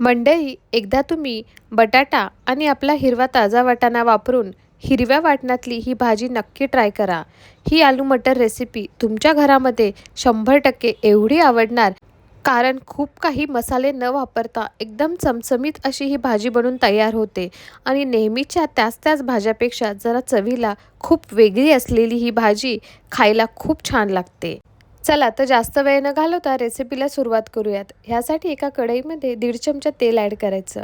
मंडळी एकदा तुम्ही बटाटा आणि आपला हिरवा ताजा वाटाणा वापरून हिरव्या वाटणातली ही भाजी नक्की ट्राय करा. ही आलू मटर रेसिपी तुमच्या घरामध्ये शंभर टक्के एवढी आवडणार कारण खूप काही मसाले न वापरता एकदम चमचमीत अशी ही भाजी बनून तयार होते आणि नेहमीच्या त्याच त्याच भाज्यापेक्षा जरा चवीला खूप वेगळी असलेली ही भाजी खायला खूप छान लागते. चला तर जास्त वेळ न घालवता रेसिपीला सुरुवात करूयात. ह्यासाठी एका कढईमध्ये दीड चमचा तेल ॲड करायचं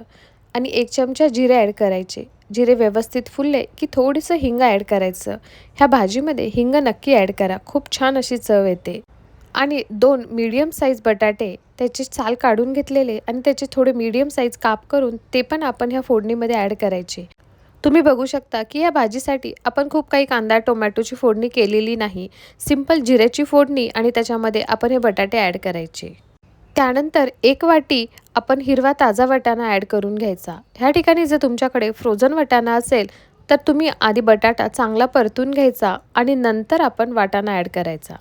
आणि एक चमचा जिरे ॲड करायचे. जिरे व्यवस्थित फुलले की थोडंसं हिंग ॲड करायचं. ह्या भाजीमध्ये हिंग नक्की ॲड करा. खूप छान अशी चव येते. आणि दोन मीडियम साईज बटाटे त्याचे साल काढून घेतलेले आणि त्याचे थोडे मीडियम साईज काप करून ते पण आपण ह्या फोडणीमध्ये ॲड करायचे. तुम्ही बघू शकता की या भाजीसाठी आपण खूप काही कांदा टोमॅटोची फोडणी केलेली नाही. सिंपल जिऱ्याची फोडणी आणि त्याच्यामध्ये आपण हे बटाटे ॲड करायचे. त्यानंतर एक वाटी आपण हिरवा ताजा वाटाणा ॲड करून घ्यायचा. ह्या ठिकाणी जर तुमच्याकडे फ्रोझन वाटाणा असेल तर तुम्ही आधी बटाटा चांगला परतून घ्यायचा आणि नंतर आपण वाटाणा ॲड करायचा.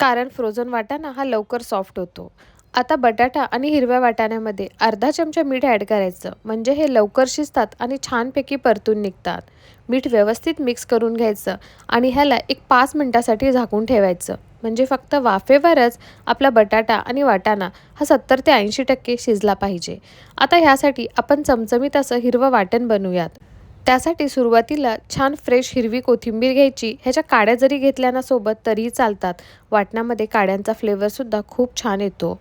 कारण फ्रोझन वाटाणा हा लवकर सॉफ्ट होतो. आता बटाटा आणि हिरव्या वाटाण्यामध्ये अर्धा चमचा मीठ ॲड करायचं. म्हणजे हे लवकर शिजतात आणि छानपैकी परतून निघतात. मीठ व्यवस्थित मिक्स करून घ्यायचं आणि ह्याला एक पाच मिनटासाठी झाकून ठेवायचं. म्हणजे फक्त वाफेवरच आपला बटाटा आणि वाटाणा हा सत्तर ते ऐंशी टक्के शिजला पाहिजे. आता ह्यासाठी आपण चमचमीत असं हिरवं वाटण बनवूयात. त्यासाठी सुरुवातीला छान फ्रेश हिरवी कोथिंबीर घ्यायची. ह्याच्या काड्या जरी घेतल्या ना सोबत तरीही चालतात. वाटणामध्ये काड्यांचा फ्लेवरसुद्धा खूप छान येतो.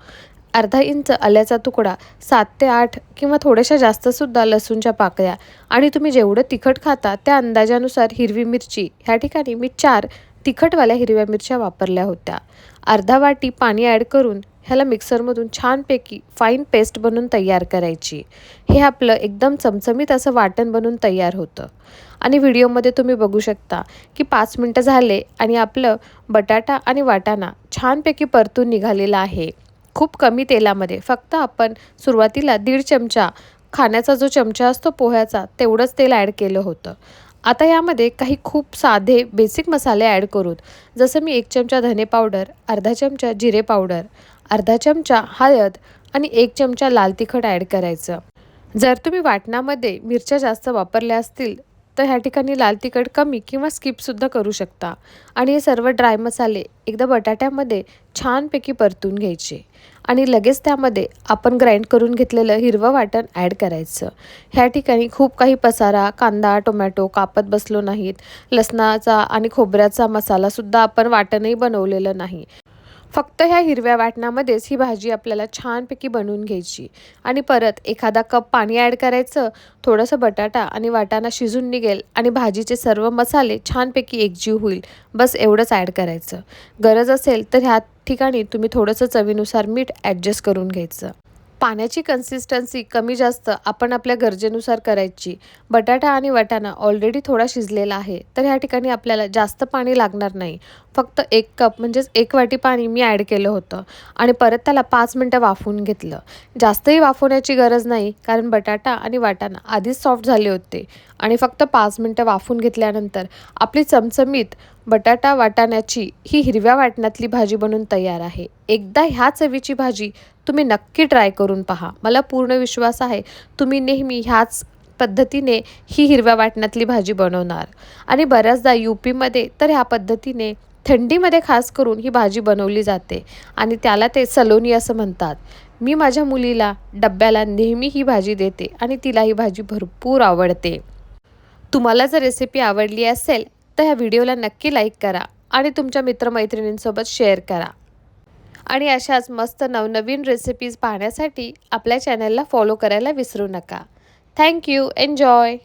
अर्धा इंच आल्याचा तुकडा सात ते आठ किंवा थोड्याशा जास्तसुद्धा लसूणच्या पाकळ्या. आणि तुम्ही जेवढं तिखट खाता त्या अंदाजानुसार हिरवी मिरची. ह्या ठिकाणी मी चार तिखटवाल्या हिरव्या मिरच्या वापरल्या होत्या. अर्धा वाटी पाणी ॲड करून ह्याला मिक्सरमधून छानपैकी फाईन पेस्ट बनवून तयार करायची. हे आपलं एकदम चमचमीत असं वाटण बनवून तयार होतं. आणि व्हिडिओमध्ये तुम्ही बघू शकता की पाच मिनटं झाले आणि आपलं बटाटा आणि वाटाणा छानपैकी परतून निघालेला आहे. खूप कमी तेलामध्ये फक्त आपण सुरुवातीला दीड चमचा खाण्याचा जो चमचा असतो पोह्याचा तेवढंच तेल ॲड केलं होतं. आता यामध्ये काही खूप साधे बेसिक मसाले ॲड करूत. जसं मी एक चमचा धने पावडर अर्धा चमचा जिरे पावडर अर्धा चमचा हळद आणि एक चमचा लाल तिखट ॲड करायचं. जर तुम्ही वाटणामध्ये मिरच्या जास्त वापरल्या असतील तर ह्या ठिकाणी लाल तिखट कमी किंवा स्किपसुद्धा करू शकता. आणि हे सर्व ड्राय मसाले एकदा बटाट्यामध्ये छानपैकी परतून घ्यायचे. आणि लगेच त्यामध्ये आपण ग्राइंड करून घेतलेलं हिरवं वाटण ॲड करायचं. ह्या ठिकाणी खूप काही पसारा कांदा टोमॅटो कापत बसलो नाहीत. लसणाचा आणि खोबऱ्याचा मसालासुद्धा आपण वाटणही बनवलेलं नाही. फक्त ह्या हिरव्या वाटणामध्येच ही भाजी आपल्याला छानपैकी बनवून घ्यायची. आणि परत एखादा कप पाणी ॲड करायचं थोडंसं बटाटा आणि वाटाणा शिजून निघेल आणि भाजीचे सर्व मसाले छानपैकी एकजीव होईल. बस एवढंच ॲड करायचं. गरज असेल तर ह्या ठिकाणी तुम्ही थोडंसं चवीनुसार मीठ ॲडजस्ट करून घ्यायचं. पाण्याची कन्सिस्टन्सी कमी जास्त आपण आपल्या गरजेनुसार करायची. बटाटा आणि वाटाणा ऑलरेडी थोडा शिजलेला आहे तर ह्या ठिकाणी आपल्याला जास्त पाणी लागणार नाही. फक्त एक कप म्हणजेच एक वाटी पाणी मी ॲड केलं होतं आणि परत त्याला पाच मिनटं वाफवून घेतलं. जास्तही वाफवण्याची गरज नाही कारण बटाटा आणि वाटाणा आधीच सॉफ्ट झाले होते आणि फक्त पाच मिनटं वाफवून घेतल्यानंतर आपली चमचमीत बटाटा वाटाण्याची ही हिरव्या वाटणातली भाजी बनून तयार आहे. एकदा ह्या चवीची भाजी तुम्ही नक्की ट्राय करून पहा. मला पूर्ण विश्वास आहे तुम्ही नेहमी ह्याच पद्धतीने ही हिरव्या वाटणातली भाजी बनवणार. आणि बऱ्याचदा यू पीमध्ये तर ह्या पद्धतीने थंडीमध्ये खास करून ही भाजी बनवली जाते. आणि त्याला ते सलोनी असं म्हणतात. मी माझ्या मुलीला डब्याला नेहमी ही भाजी देते आणि तिला ही भाजी भरपूर आवडते. तुम्हाला जर रेसिपी आवडली असेल तर ह्या व्हिडिओला नक्की लाईक करा आणि तुमच्या मित्रमैत्रिणींसोबत शेअर करा. आणि अशाच मस्त नवनवीन रेसिपीज पाहण्यासाठी आपल्या चॅनलला फॉलो करायला विसरू नका. Thank you enjoy